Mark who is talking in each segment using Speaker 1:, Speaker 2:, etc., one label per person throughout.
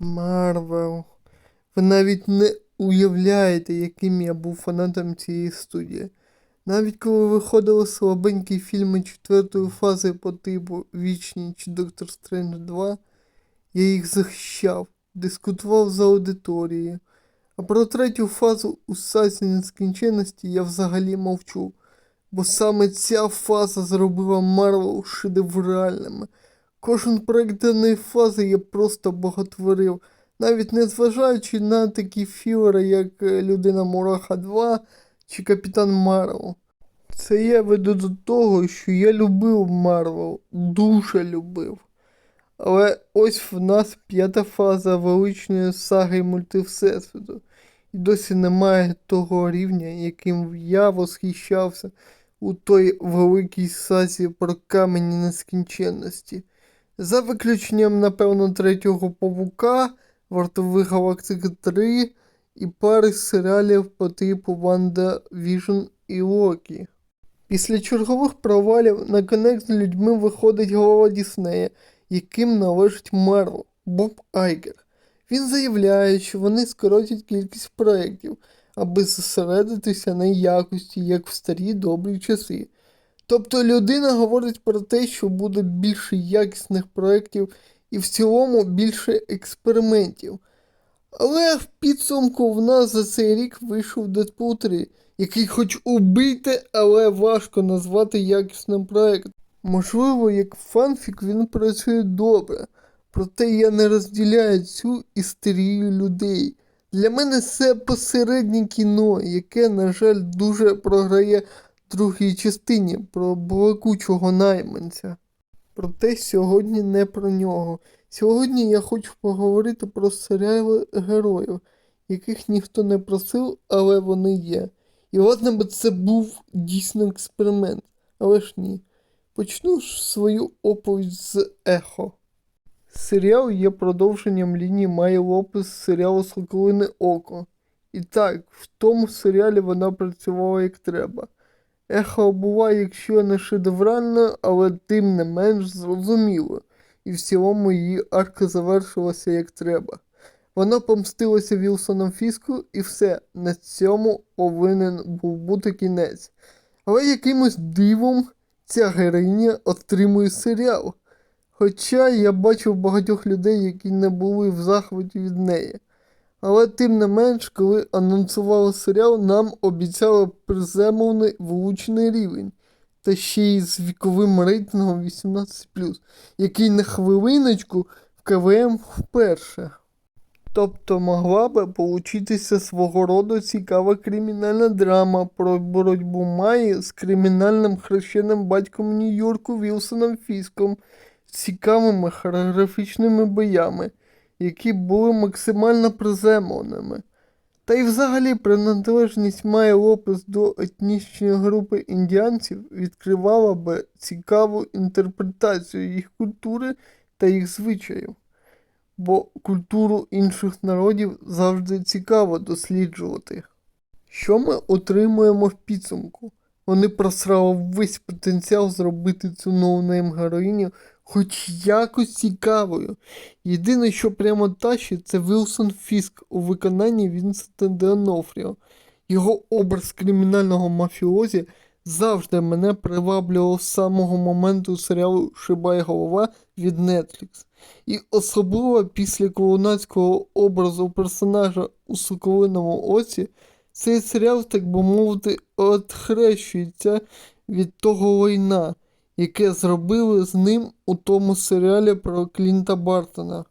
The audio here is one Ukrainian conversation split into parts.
Speaker 1: Марвел. Ви навіть не уявляєте, яким я був фанатом цієї студії. Навіть коли виходили слабенькі фільми четвертої фази по типу Вічні чи Доктор Стрендж 2, я їх захищав, дискутував за аудиторією. А про третю фазу у сасі нескінченності я взагалі мовчу. Бо саме ця фаза зробила Марвел шедевральними. Кожен проект даної фази я просто боготворив, навіть не зважаючи на такі філери, як е, Людина Мураха 2 чи Капітан Марвел. Це я веду до того, що я любив Марвел, дуже любив. Але ось в нас п'ята фаза величної саги мультивсесвіту. І досі немає того рівня, яким я восхищався у той великій сазі про камені нескінченності. За виключенням, напевно, третього павука, Вартових Галактики 3 і пари серіалів по типу Ванда Віжн і Локі. Після чергових провалів на конект з людьми виходить голова Діснея, яким належить Марвел Боб Айгер. Він заявляє, що вони скоротять кількість проєктів, аби зосередитися на якості, як в старі добрі часи. Тобто людина говорить про те, що буде більше якісних проєктів і в цілому більше експериментів. Але в підсумку в нас за цей рік вийшов Deadpool 3, який хоч убийте, але важко назвати якісним проєктом. Можливо, як фанфік він працює добре, проте я не розділяю цю істерію людей. Для мене це посереднє кіно, яке, на жаль, дуже програє другій частині про балакучого найманця. Проте сьогодні не про нього. Сьогодні я хочу поговорити про серіали героїв, яких ніхто не просив, але вони є. І ладно би це був дійсно експеримент, але ж ні. Почну ж свою оповідь з ехо. Серіал є продовженням лінії Майї Лопес серіалу Соколине Око. І так, в тому серіалі вона працювала як треба. Ехо буває, якщо не шедеврально, але тим не менш зрозуміло, і в цілому її арка завершилася як треба. Вона помстилася Вілсоном Фіску і все, на цьому повинен був бути кінець. Але якимось дивом ця героїня отримує серіал. Хоча я бачив багатьох людей, які не були в захваті від неї. Але тим не менш, коли анонсували серіал, нам обіцяли приземлений влучний рівень, та ще й з віковим рейтингом 18, який на хвилиночку в КВМ вперше. Тобто могла би получитися свого роду цікава кримінальна драма про боротьбу Майї з кримінальним хрещеним батьком Нью-Йорку Вілсоном Фіском, з цікавими хореографічними боями які були максимально приземленими. Та й взагалі приналежність Майя Лопес до етнічної групи індіанців відкривала би цікаву інтерпретацію їх культури та їх звичаїв, бо культуру інших народів завжди цікаво досліджувати. Що ми отримуємо в підсумку? Вони просрали весь потенціал зробити цю ноунейм героїню хоч якось цікавою. Єдине, що прямо тащить, це Вілсон Фіск у виконанні Вінсента Деонофріо. Його образ кримінального мафіозі завжди мене приваблював з самого моменту серіалу Шибай голова від Netflix. І особливо після колонацького образу персонажа у Соколиному оці, цей серіал, так би мовити, відхрещується від того лайна яке зробили з ним у тому серіалі про Клінта Бартона.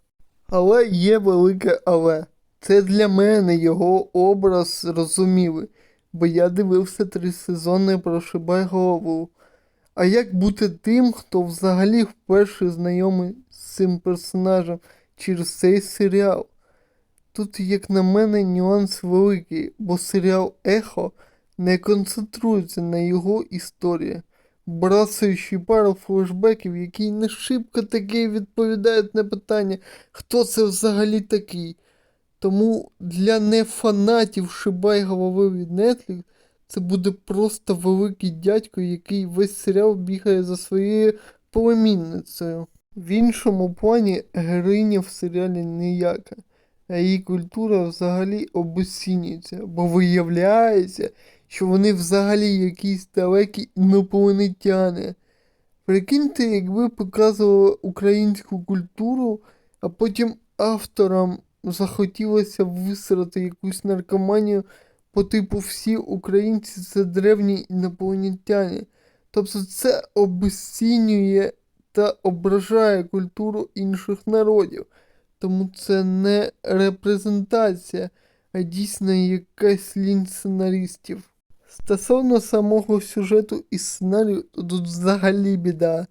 Speaker 1: Але є велике але. Це для мене його образ зрозумілий, бо я дивився три сезони про Шибай голову. А як бути тим, хто взагалі вперше знайомий з цим персонажем через цей серіал? Тут, як на мене, нюанс великий, бо серіал Ехо не концентрується на його історії бросаючи пару флешбеків, які не шибко таки відповідають на питання, хто це взагалі такий. Тому для нефанатів шибай голови від Netflix це буде просто великий дядько, який весь серіал бігає за своєю племінницею. В іншому плані героїня в серіалі ніяка, а її культура взагалі обесцінюється, бо виявляється, що вони взагалі якісь далекі інопланетяни. Прикиньте, якби показували українську культуру, а потім авторам захотілося висрати якусь наркоманію по типу всі українці це древні інопланетяни. Тобто це обесцінює та ображає культуру інших народів. Тому це не репрезентація, а дійсно якась лінь сценаристів. Стосовно самого сюжету і сценарію, то тут взагалі біда.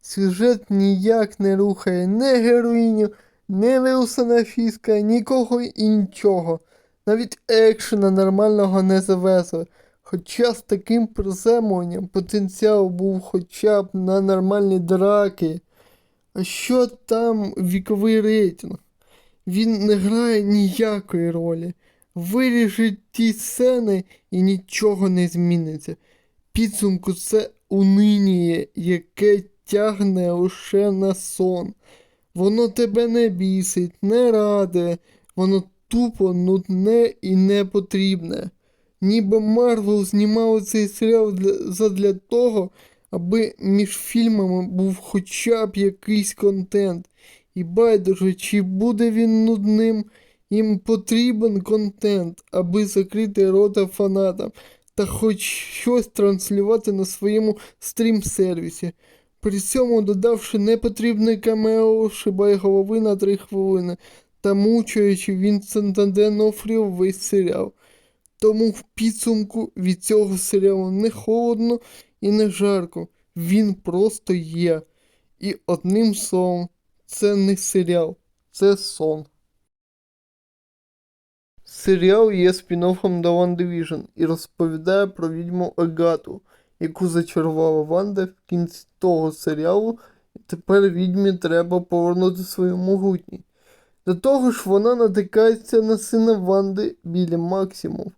Speaker 1: Сюжет ніяк не рухає не героїню, не Вилсона Фіска, нікого і нічого. Навіть екшена нормального не завезли. Хоча з таким приземленням потенціал був хоча б на нормальні драки. А що там віковий рейтинг? Він не грає ніякої ролі. Виріжуть ті сцени і нічого не зміниться. Підсумку це унинює, яке тягне лише на сон. Воно тебе не бісить, не радує, воно тупо нудне і не потрібне. Ніби Марвел знімав цей серіал для, задля того, аби між фільмами був хоча б якийсь контент. І байдуже, чи буде він нудним, потрібен контент, аби закрити рота фанатам та хоч щось транслювати на своєму стрім-сервісі. При цьому додавши непотрібне камео, шибай голови на 3 хвилини та мучаючи Вінсента Денофріо весь серіал. Тому в підсумку від цього серіалу не холодно і не жарко. Він просто є. І одним словом, це не серіал, це сон. Серіал є спін-оффом до One Division і розповідає про відьму Агату, яку зачарувала Ванда в кінці того серіалу, і тепер відьмі треба повернути свою могутність. До того ж, вона натикається на сина Ванди Білі Максимов,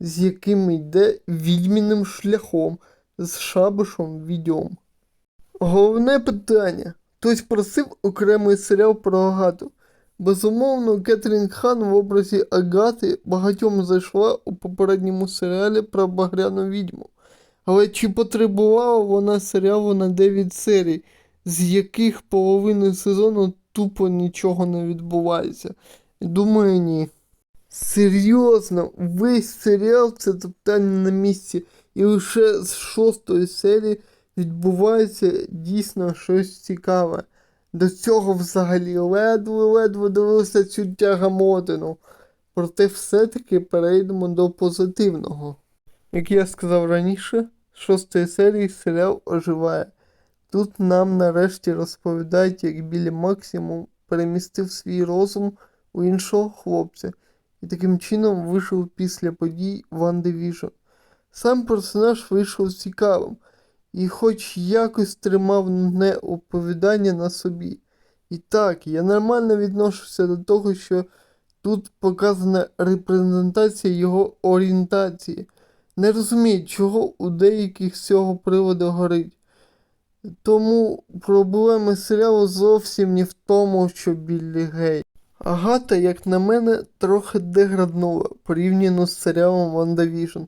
Speaker 1: з яким йде відьміним шляхом з шабашом відьом. Головне питання. Хтось просив окремий серіал про Агату. Безумовно, Кетрін Хан в образі Агати багатьом зайшла у попередньому серіалі про Багряну відьму. Але чи потребувала вона серіалу на 9 серій, з яких половини сезону тупо нічого не відбувається? Думаю, ні. Серйозно, весь серіал це тотально на місці, і лише з шостої серії відбувається дійсно щось цікаве. До цього взагалі ледве-ледве дивився цю тягамотину. Проте все-таки перейдемо до позитивного. Як я сказав раніше, з шостої серії серіал оживає. Тут нам нарешті розповідають, як Білі Максимум перемістив свій розум у іншого хлопця і таким чином вийшов після подій Ван Division. Сам персонаж вийшов цікавим і хоч якось тримав нудне оповідання на собі. І так, я нормально відношуся до того, що тут показана репрезентація його орієнтації. Не розумію, чого у деяких з цього приводу горить. Тому проблеми серіалу зовсім не в тому, що Біллі гей. Агата, як на мене, трохи деграднула порівняно з серіалом WandaVision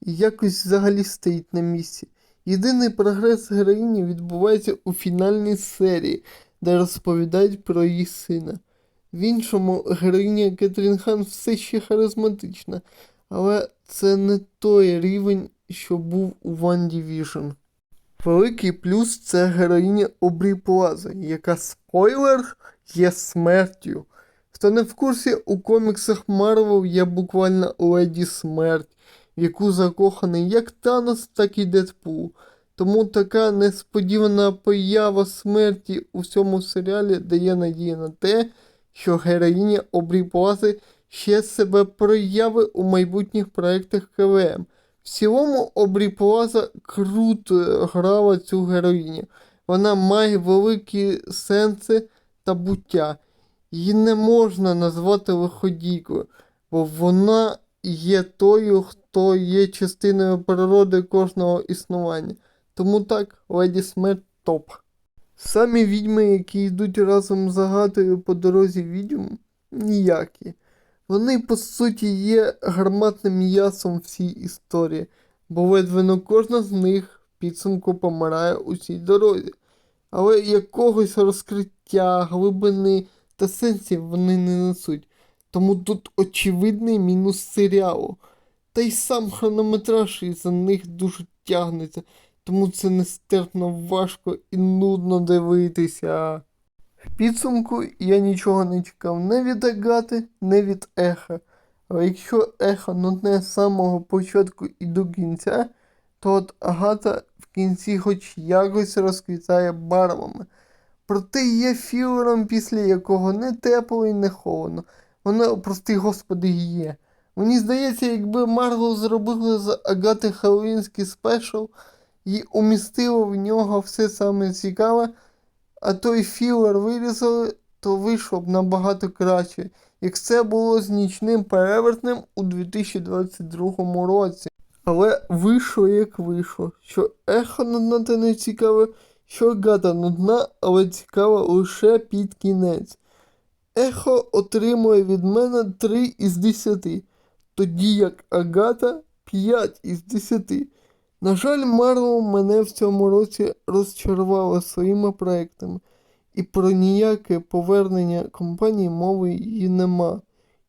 Speaker 1: і якось взагалі стоїть на місці. Єдиний прогрес героїні відбувається у фінальній серії, де розповідають про її сина. В іншому героїня Кетрін Хан все ще харизматична, але це не той рівень, що був у One Division. Великий плюс це героїня Обрі Плаза, яка спойлер є смертю. Хто не в курсі, у коміксах Марвел є буквально Леді Смерть, в яку закоханий як Танос, так і Дедпул. Тому така несподівана поява смерті у цьому серіалі дає надію на те, що героїня Обрі Плази ще себе прояви у майбутніх проєктах КВМ. В цілому Обрі Плаза круто грала цю героїню. Вона має великі сенси та буття. Її не можна назвати виходійкою, бо вона є тою, хто є частиною природи кожного існування. Тому так, Леді Смерть топ. Самі відьми, які йдуть разом з Агатою по дорозі відьм, ніякі. Вони, по суті, є гарматним м'ясом в цій історії, бо ледве кожна з них в підсумку помирає у цій дорозі. Але якогось розкриття, глибини та сенсів вони не несуть. Тому тут очевидний мінус серіалу. Та й сам хронометраж із-за них дуже тягнеться, тому це нестерпно важко і нудно дивитися. В підсумку я нічого не чекав не від Агати, не від Еха. Але якщо ехо нудне з самого початку і до кінця, то от Агата в кінці хоч якось розквітає барвами. Проте є філером, після якого не тепло і не холодно. Воно, прости господи, є. Мені здається, якби Марвел зробили з Агати Хеллоуінський спешл і умістило в нього все саме цікаве, а той філер вирізали, то вийшло б набагато краще, як це було з нічним перевертнем у 2022 році. Але вийшло як вийшло, що ехо нудна та не цікаве, що Агата нудна, але цікава лише під кінець. Ехо отримує від мене 3 із 10, тоді як Агата 5 із 10. На жаль, Марвел мене в цьому році розчарувала своїми проектами, і про ніяке повернення компанії мови її нема.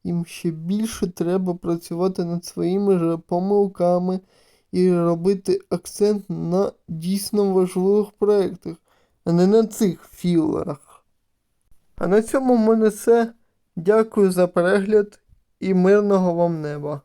Speaker 1: Їм ще більше треба працювати над своїми же помилками і робити акцент на дійсно важливих проєктах, а не на цих філерах. А на цьому в мене все. Дякую за перегляд і мирного вам неба.